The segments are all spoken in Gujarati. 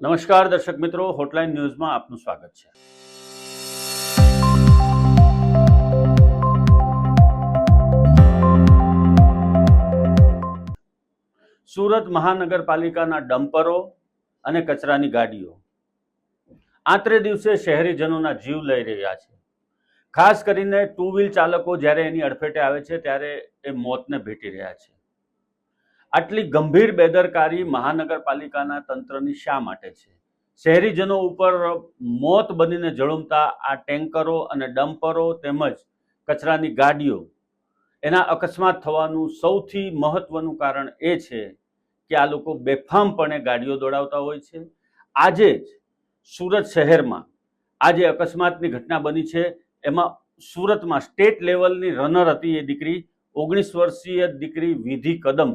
નમસ્કાર દર્શક મિત્રો હોટલાઇન ન્યૂઝમાં આપનું સ્વાગત છે. સુરત મહાનગરપાલિકાના ડમ્પરો અને કચરાની ગાડીઓ. આત્રે દિવસે શહેરીજનોના જીવ લઈ રહ્યા છે. ખાસ કરીને ટુ વ્હીલ ચાલકો જ્યારે એની અડફેટે આવે છે, ત્યારે એ મોતને ભેટી રહ્યા છે. આટલી ગંભીર બેદરકારી મહાનગરપાલિકાના તંત્રની શા માટે છે? શહેરીજનો ઉપર મોત બનીને જળુમતા આ ટેન્કરો અને ડમ્પરો તેમજ કચરાની ગાડીઓ, એના અકસ્માત થવાનું સૌથી મહત્વનું કારણ એ છે કે આ લોકો બેફામપણે ગાડીઓ દોડાવતા હોય છે. આજે જ સુરત શહેરમાં આ જે અકસ્માતની ઘટના બની છે, એમાં સુરતમાં સ્ટેટ લેવલની રનર હતી એ દીકરી, ઓગણીસ વર્ષીય દીકરી વિધિ કદમ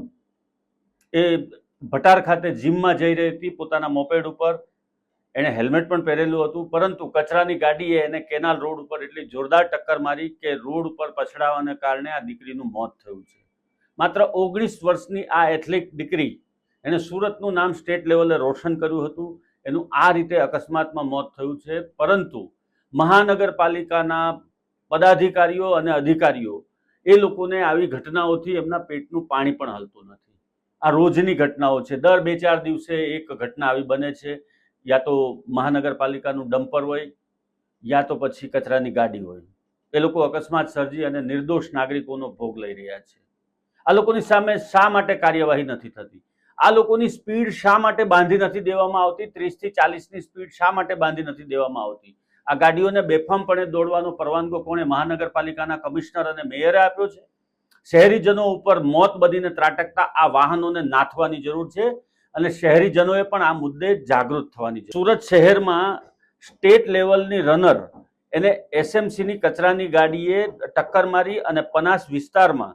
એ ભટાર ખાતે જીમમાં જઈ રહી હતી, પોતાના મોપેડ ઉપર. એણે હેલ્મેટ પણ પહેરેલું હતું, પરંતુ કચરાની ગાડીએ એને કેનાલ રોડ ઉપર એટલી જોરદાર ટક્કર મારી કે રોડ ઉપર પછડાવાને કારણે આ દીકરીનું મોત થયું છે. માત્ર ઓગણીસ વર્ષની આ એથ્લેટ દીકરી, એણે સુરતનું નામ સ્ટેટ લેવલે રોશન કર્યું હતું. એનું આ રીતે અકસ્માતમાં મોત થયું છે. પરંતુ મહાનગરપાલિકાના પદાધિકારીઓ અને અધિકારીઓ એ લોકોને આવી ઘટનાઓથી એમના પેટનું પાણી પણ હલતું નથી. આ રોજની ઘટનાઓ છે. દર બે ચાર દિવસે એક ઘટના આવી બને છે. યા તો મહાનગરપાલિકાનું ડમ્પર હોય, યા તો પછી કચરાની ગાડી હોય. એ લોકો અકસ્માત સર્જી અને નિર્દોષ નાગરિકોનો ભોગ લઈ રહ્યા છે. આ લોકોની સામે શા માટે કાર્યવાહી નથી થતી? આ લોકોની સ્પીડ શા માટે બાંધી નથી દેવામાં આવતી? ત્રીસથી ચાલીસની સ્પીડ શા માટે બાંધી નથી દેવામાં આવતી? આ ગાડીઓને બેફામપણે દોડવાનો પરવાનગો કોણે મહાનગરપાલિકાના કમિશનર અને મેયરે આપ્યો છે? શહેરીજનો ઉપર મોત બનીને ત્રાટકતા આ વાહનોને નાથવાની જરૂર છે અને શહેરીજનોએ પણ આ મુદ્દે જાગૃત થવાની છે. સુરત શહેરમાં સ્ટેટ લેવલની રનર, એને એસએમસીની કચરાની ગાડીએ ટક્કર મારી અને પનાસ વિસ્તારમાં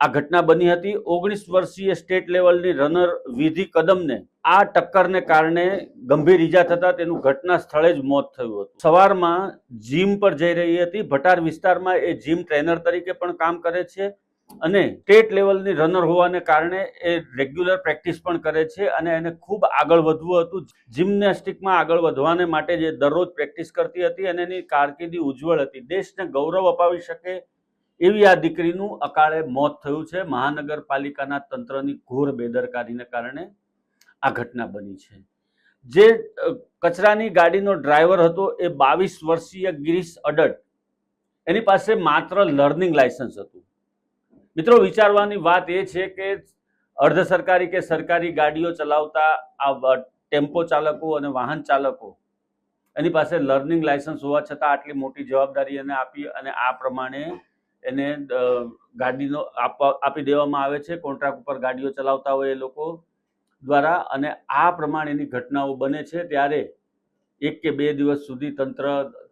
આ ઘટના બની હતી ઓગણીસ વર્ષીય સ્ટેટ લેવલની રનર વિધિ કદમને. આ ટક્કરને કારણે ગંભીર ઈજા થતા તેનું ઘટના સ્થળે જ મોત થયું હતું. સવારમાં જીમ પર જઈ રહી હતી. ભટાર વિસ્તારમાં એ જીમ ટ્રેનર તરીકે પણ કામ કરે છે અને સ્ટેટ લેવલની રનર હોવાને કારણે એ રેગ્યુલર પ્રેક્ટિસ પણ કરે છે અને એને ખૂબ આગળ વધવું હતું. જિમ્નેસ્ટિકમાં આગળ વધવાને માટે જે દરરોજ પ્રેક્ટિસ કરતી હતી અને એની કારકિર્દી ઉજ્જવળ હતી. દેશને ગૌરવ અપાવી શકે એવી આ દીકરીનું અકાળે મોત થયું છે. મહાનગરપાલિકાના તંત્રની ઘોર બેદરકારીને કારણે આ ઘટના બની છે. જે કચરાની ગાડીનો ડ્રાઈવર હતો એ બાવીસ વર્ષીય ગિરીશ અડટ એની પાસે માત્ર લર્નિંગ લાયસન્સ હતું. મિત્રો, વિચારવાની વાત એ છે કે અર્ધ સરકારી કે સરકારી ગાડીઓ ચલાવતા આ ટેમ્પો ચાલકો અને વાહન ચાલકો એની પાસે લર્નિંગ લાયસન્સ હોવા છતાં આટલી મોટી જવાબદારી એને આપી અને આ પ્રમાણે એને ગાડીનો આપી દેવામાં આવે છે. કોન્ટ્રાક્ટ ઉપર ગાડીઓ ચલાવતા હોય એ લોકો દ્વારા અને આ પ્રમાણેની ઘટનાઓ બને છે ત્યારે એક કે બે દિવસ સુધી તંત્ર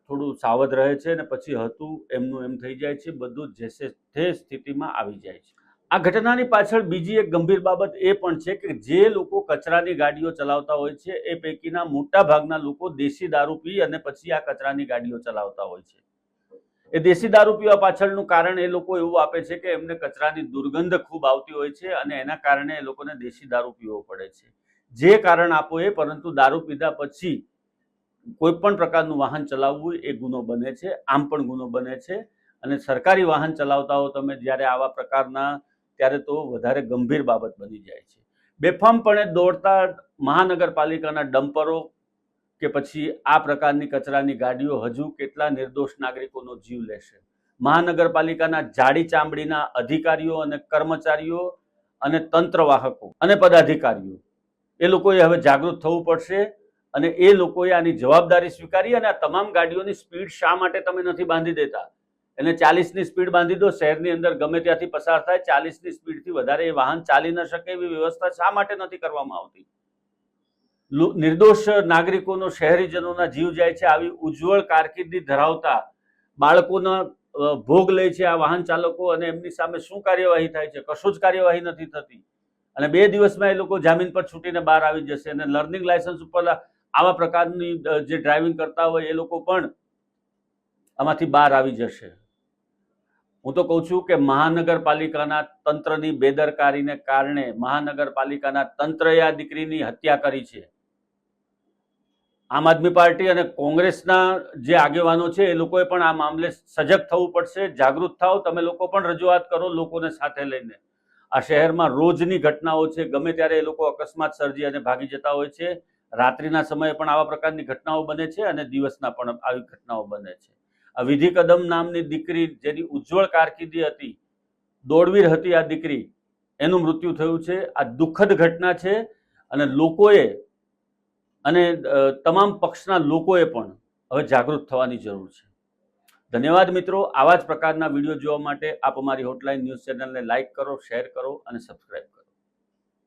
થોડું સાવધ રહે છે અને પછી હતું એમનું એમ થઈ જાય છે. બધું જેસે તે સ્થિતિમાં આવી જાય છે. આ ઘટનાની પાછળ બીજી એક ગંભીર બાબત એ પણ છે કે જે લોકો કચરાની ગાડીઓ ચલાવતા હોય છે એ પૈકીના મોટા ભાગના લોકો દેશી દારૂ પી અને પછી આ કચરાની ગાડીઓ ચલાવતા હોય છે. એ દેશી દારૂ પીવા પાછળનું કારણ એ લોકો એવું આપે છે કે એમને કચરાની દુર્ગંધ ખૂબ આવતી હોય છે અને એના કારણે એ લોકોને દેશી દારૂ પીવો પડે છે. જે કારણ આપો એ, પરંતુ દારૂ પીધા પછી કોઈ પણ પ્રકારનું વાહન ચલાવવું એ ગુનો બને છે, આમ પણ ગુનો બને છે અને સરકારી વાહન ચલાવતા હો તમે જ્યારે આવા પ્રકારના, ત્યારે તો વધારે ગંભીર બાબત બની જાય છે. બેફામપણે દોડતા મહાનગરપાલિકાના ડમ્પરો કે પછી આ પ્રકારની કચરાની ગાડીઓ હજુ કેટલા નિર્દોષ નાગરિકોનો જીવ લેશે? મહાનગરપાલિકાના જાડી ચામડીના અધિકારીઓ અને કર્મચારીઓ અને તંત્રવાહકો અને પદાધિકારીઓ. એ લોકોએ હવે જાગૃત થવું પડશે અને એ લોકોએ આની જવાબદારી સ્વીકારી અને આ તમામ ગાડીઓની સ્પીડ શા માટે તમે નથી બાંધી દેતા? એને ચાલીસની સ્પીડ બાંધી દો, શહેરની અંદર ગમે ત્યાંથી પસાર થાય, ચાલીસની સ્પીડથી વધારે એ વાહન ચાલી ન શકે એવી વ્યવસ્થા શા માટે નથી કરવામાં આવતી? નિર્દોષ નાગરિકોનો, શહેરીજનોના જીવ જાય છે, આવી ઉજ્જવળ કારકિર્દી ધરાવતા બાળકોના ભોગ લે છે આ વાહન ચાલકો અને એમની સામે શું કાર્યવાહી થાય છે? કશું જ કાર્યવાહી નથી થતી. અને બે દિવસમાં એ લોકો જામીન પર છૂટીને બહાર આવી જશે અને લર્નિંગ લાયસન્સ ઉપર આવા પ્રકારની જે ડ્રાઇવિંગ કરતા હોય એ લોકો પણ આમાંથી બહાર આવી જશે. હું તો કહું છું કે મહાનગરપાલિકાના તંત્રની બેદરકારીને કારણે મહાનગરપાલિકાના તંત્રએ આ દીકરીની હત્યા કરી છે. આમ આદમી પાર્ટી અને કોંગ્રેસના જે આગેવાનો છે, એ લોકોએ પણ આ મામલે સજગ થવું પડશે, જાગૃત થાઓ, તમે લોકો પણ રજૂઆત કરો લોકોને સાથે લઈને. આ શહેરમાં રોજની ઘટનાઓ છે, ગમે ત્યારે એ લોકો અકસ્માત સર્જી અને ભાગી જતા હોય છે, રાત્રિના સમયે પણ આવા પ્રકારની ઘટનાઓ બને છે અને દિવસના પણ આવી ઘટનાઓ બને છે. આ વિધિ કદમ નામની દીકરી જેની ઉજ્જવળ કારકિર્દી હતી, દોડવીર હતી આ દીકરી, એનું મૃત્યુ થયું છે. આ દુઃખદ ઘટના છે અને લોકોએ અને તમામ પક્ષના લોકોએ પણ હવે જાગૃત થવાની જરૂર છે. ધન્યવાદ મિત્રો. આવા જ પ્રકારના વીડિયો જોવા માટે આપ અમારી હોટલાઇન ન્યૂઝ ચેનલને લાઇક કરો શેર કરો અને સબસ્ક્રાઈબ કરો.